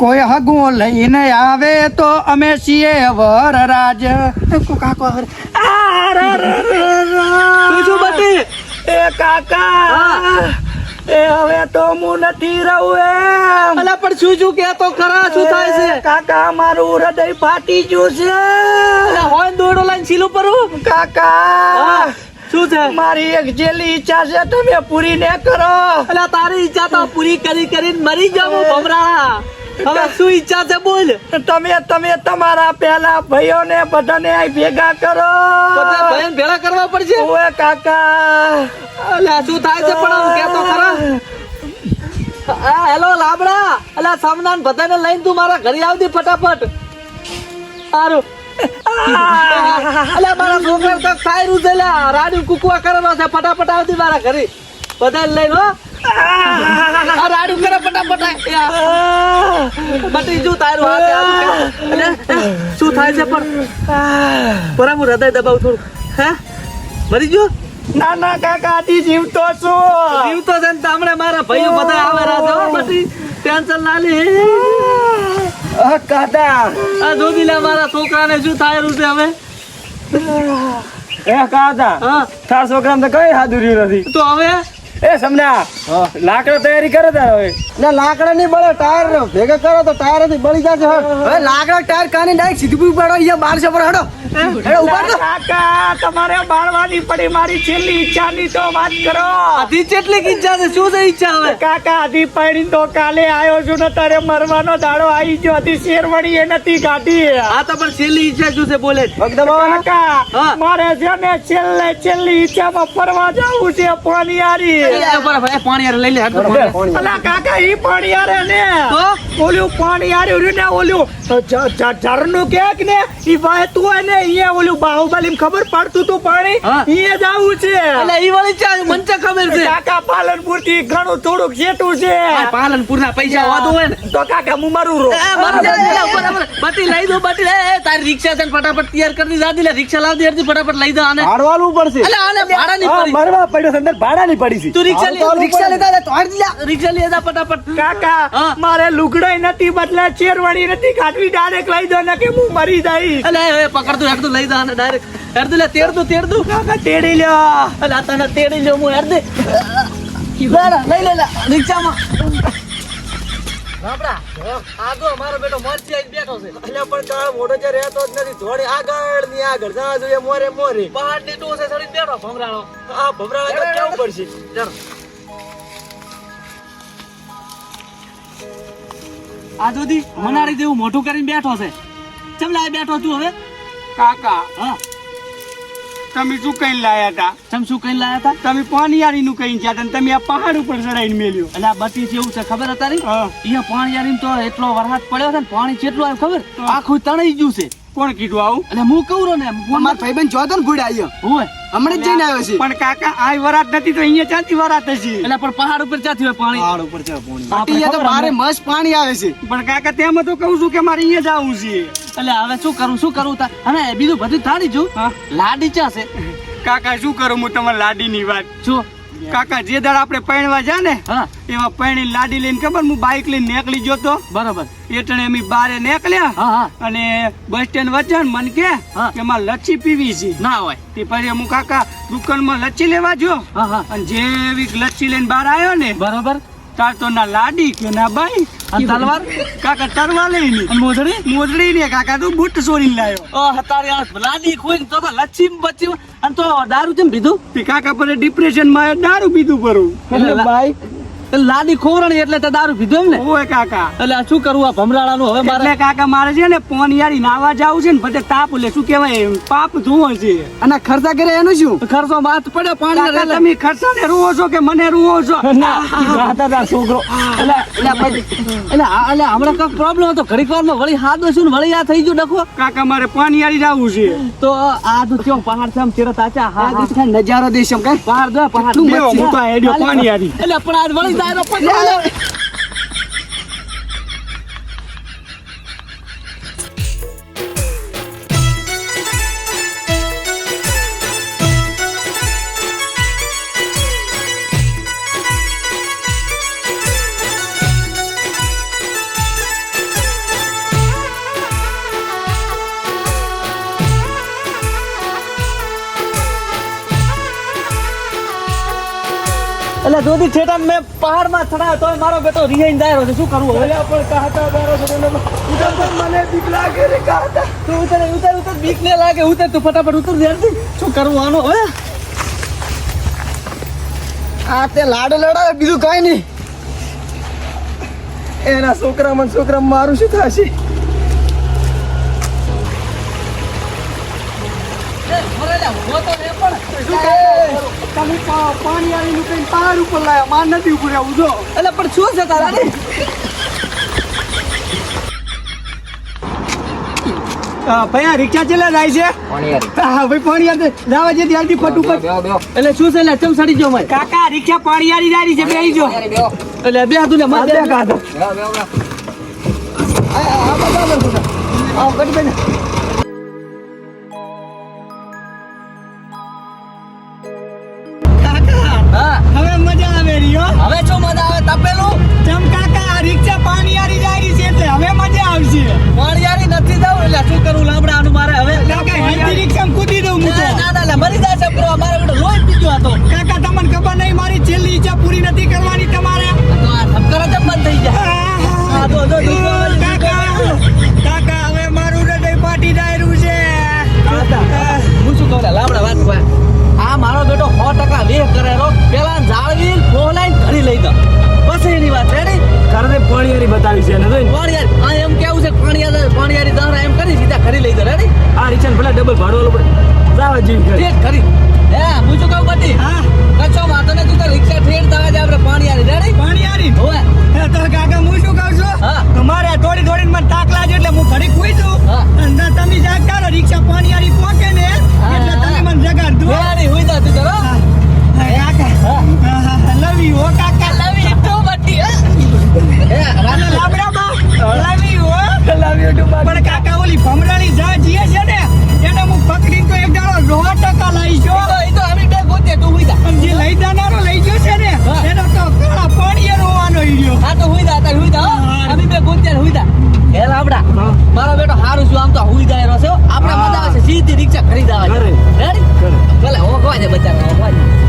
કોઈ હગું લઈને આવે તો અમે છીએ વરરાજ કાકો. બીજું બટી એ કાકા. એ હવે તો હું નથી રહું એમ. અલા પણ શું શું કેતો ખરા શું થાય છે? કાકા મારું હૃદય ફાટી ગયું છે. હોય દોડો લઈને સીલું પરું કાકા. શું છે? મારી એક જેલી ઈચ્છા છે તમે પૂરી ને કરો. એટલે તારી ઈચ્છા તો પૂરી કરી કરીને મરી જાવ ભમરા. હવે શું ઈચ્છા છે બોલ. તમે તમે તમારા પેલા ભાઈઓને બધાને અહીં ભેગા કરો. બધા ભેળા કરવા પડશે? ઓએ કાકા. અલા શું થાય છે પણ હું કેતો ખરા? હેલો લાબડા. અલા સામનાન બધાને લઈને તું મારા ઘરે આવતી ફટાફટ. સારું અલા મારા છોકરા તો ખાયરું છે રાડ્યું કુકવા કરવાનો છે. ફટાફટ આવતી મારા ઘરે. બધાને લઈને હો. આ બટી જો તારું હાથે શું થાય છે પણ બરાબર હૃદય દબાવ થોડું હે મરી ગયો ના ના કાકા હજી જીવતો છું જીવતો છે ને તમને મારા ભાઈઓ બધા આવે હો બધી ટેન્શન ના લે કાકા આ જોગી લે મારા છોકરાને શું થાય રહ્યું છે હવે એ કાકા હા તાર છોકરાને તો કઈ હાદુર્યું નથી તો હવે એ સમજા લાકડા તૈયારી કરે તાર હવે. ના લાકડા નહીં બળે ટાયર ભેગા કરો તો ટાયરથી બળી જશે હવે લાકડા ટાયર કાને ડાયરેક્ટ સીધું પડો અહીંયા બારસો પર હડો. હેડો ઊભા. કાકા તમારે બાળવાની પડી મારી છેલ્લી ઈચ્છાની તો વાત કરો. આધી કેટલી ઈચ્છા છે? શું છે ઈચ્છા હવે? કાકા આધી પડી તો કાલે આવ્યો છું ને તારે મરવાનો દાડો આવી ગયો. હતી શેરવડી એ નથી ગાડી આ તો પણ છેલ્લી ઈચ્છા શું છે બોલે? કાકા મારે છે ને છેલ્લે છેલ્લી ઈચ્છામાં ફરવા જવું છે પાણીયારી. બરાબર પાણી લઈ લે. અલા કાકા ઈ ને. ને ઓલું કેક ને ઈ વહેતું હોય ને ઓલું બાહુબલી ખબર પડતું તું પાણી? જવું છે. એટલે ઈ વાળી ચા મને ચા ખબર છે. કાકા પાલનપુરથી ઘણું થોડુંક જેટું છે. પાલનપુર ના પૈસા વાદો હોય ને. તો કાકા હું મારું રો. બટી લઈ દો બટી તારી રિક્ષા છે ને ફટાફટ તૈયાર કરી દી દાદી લે રિક્ષા લાવ દે ફટાફટ લઈ દો આને. હાડવાલું પડશે. અલે આને ભાડા ની પડી. મરવા પડ્યો છે અંદર ભાડાની પડી છે. તું રિક્ષા લે રિક્ષા લેતા તો તોડ લ્યા રિક્ષા લે જા ફટાફટ. કાકા મારે લુગડાઈ નથી બદલા ચેરવાણી નથી કાઢવી ડાયરેક્ટ લઈ દો ને કે હું મરી જઈશ. અલે હવે પકડ તું હેડ લઈ જા ને ડાયરેક્ટ હેડ લે તેડ તું તેડ કાકા તેડી લ્યો. અલે તને તેડી લ્યો હું હેડ દે. લે લે, લઈ લે લે રિક્ષામાં જો મારો બેટો મોરચી આઈને બેઠો છે. એટલે પણ તારો મોઢો જે રહેતો જ નથી. થોડી આગળની આગળ. જવા જોઈએ મોરે મોરે. પહાડની ટોસે ચડીને બેઠો ભમરાળો. આ ભમરાળા તો કેવું પડશે? ચાલો. આ સુધી મનાડી જેવું મોટું કરીને બેઠો છે. ચમ લાય બેઠો તું હવે? કાકા. હા. તમે શું કઈ લાયા હતા? તમે શું કઈ લાયા હતા? તમે પાણીયારી નું કઈ ગયા હતા તમે આ પહાડ ઉપર ચડાઈને મેલ્યો. એટલે આ બત્તી એવું છે ખબર હતા તારી અહીંયા પાણીયારી તો એટલો વરસાદ પડ્યો છે ને પાણી કેટલું આવ્યું ખબર? આખું તણાઈ ગયું છે. કોણ કીધું આવું? એટલે હું કહું ને મારા ભાઈબંધ જોતો ને ભૂડ આવ્યો હું હમણાં જઈને આવ્યો છે. પણ કાકા આ વરાત નથી તો અહીંયા ચાંદી વરાત હશે? એટલે પણ પહાડ ઉપર ચાથી હોય પાણી? પહાડ ઉપર છે પાણી. તો મારે મસ્ત પાણી આવે છે. પણ કાકા તેમાં તો કહું છું કે મારે અહીંયા જવું છે. એટલે હવે શું કરું શું કરું? તા અને બીજું બધું થાળી છું લાડી ચા છે. કાકા શું કરું હું તમારી લાડીની વાત? છું કાકા જે દાડ આપણે પૈણવા જા ને હા. એમાં પૈણી લાડી લઈને ખબર હું બાઇક લઈને નીકળી ગયો તો? બરોબર. એટલે અમે બારે નીકળ્યા. અને બસ સ્ટેન્ડ વચ્ચે ને મને કે મારે લચ્છી પીવી છે. ના હોય. તે પછી હું કાકા દુકાનમાં લચ્છી લેવા જો હા હા. અને જેવી લચ્છી લઈને બહાર આવ્યો ને બરોબર. તાર તો ના લાડી કે ના બાઈ. અને તલવાર? કાકા તલવાર લઈ અને મોજડી? મોજડી ને કાકા તું બુટ ચોરી લાયો. ઓ તારી આ લાડી ખોઈ તો તો લચ્છી બચ્ચી અને તો દારૂ કેમ પીધું? કાકા પર ડિપ્રેશનમાં દારૂ પીધું પરું એટલે ભાઈ લાડી ખોરણી એટલે તે દારૂ પીધો એમ ને ઓય કાકા. એટલે શું કરવું આ ભમરાળાનું હવે મારે? કાકા મારે છે ને પોન યારી નાવા જાવું છે ને બધે તાપ એટલે શું કહેવાય પાપ ધુવો છે. અને ખર્ચા કરે એનું શું? ખર્ચો માથ પડે પાણી તમે ખર્ચાને રૂવો છો કે મને રૂવો છો? છોકરો. એટલે એટલે હમણાં કઈ પ્રોબ્લેમ હતો. ઘડીક વાર વળી હાથ દોશું ને વળી આ થઈ ગયું ડખો. કાકા મારે પાન યારી જાવું છે. તો આ તો કેવો પહાડ છે આમ ચેરા તાચા હા. નજારો દેશ એમ કઈ? પહાડ દો પહાડ. હું તો આ હેડ્યો પાન યારી. એટલે પણ આજ વળી 来了快点 એટલે જોધી ઠેઠા મેં પહાડમાં ચડાયો તોય મારો બેટો રિયાઈન જાય છે. શું કરવું હવે? પણ કાહતા તારો છે ને પણ મને બીક લાગે રે કાહતા તું ઉતર ઉતર ઉતર બીક ને લાગે. ઉતર તું ફટાફટ ઉતર જલ્દી શું કરવું આનો? હવે? આ તે લાડ લડાવે બીજું કઈ નહીં. એના છોકરા મને છોકરા મારું શું થશે? તમે પાણી આવીને કઈ તાર ઉપર લાયા. માર નથી ઉપર આવું જો. એટલે પણ શું છે તારા ને ભાઈ આ રિક્ષા ચેલા જાય છે? હા ભાઈ પાણી યાર લાવા જે ત્યારથી ફટ એટલે શું છે એટલે ચમ સડી ગયો મારે કાકા રિક્ષા પાણી યારી જાય છે બેહી જો. એટલે બે ને મારે આવો કટી ભાડું પડે. જાવા જેવી ઘડી હે હું શું કહું બધી? હા. કચ્છો વાંધો ને તું તો રિક્ષા ફેર દવા જ આપણે આરી રેડી પાણી આરી હોવે. હે આપડા મારો બેટો હારું છું આમ તો હુઈ જાય રહ્યો છે આપડા આપણે. મજા આવશે સીધી રિક્ષા ખરીદાવા. રેડી. ભલે હોકવા દે બચ્ચા હોકવા દે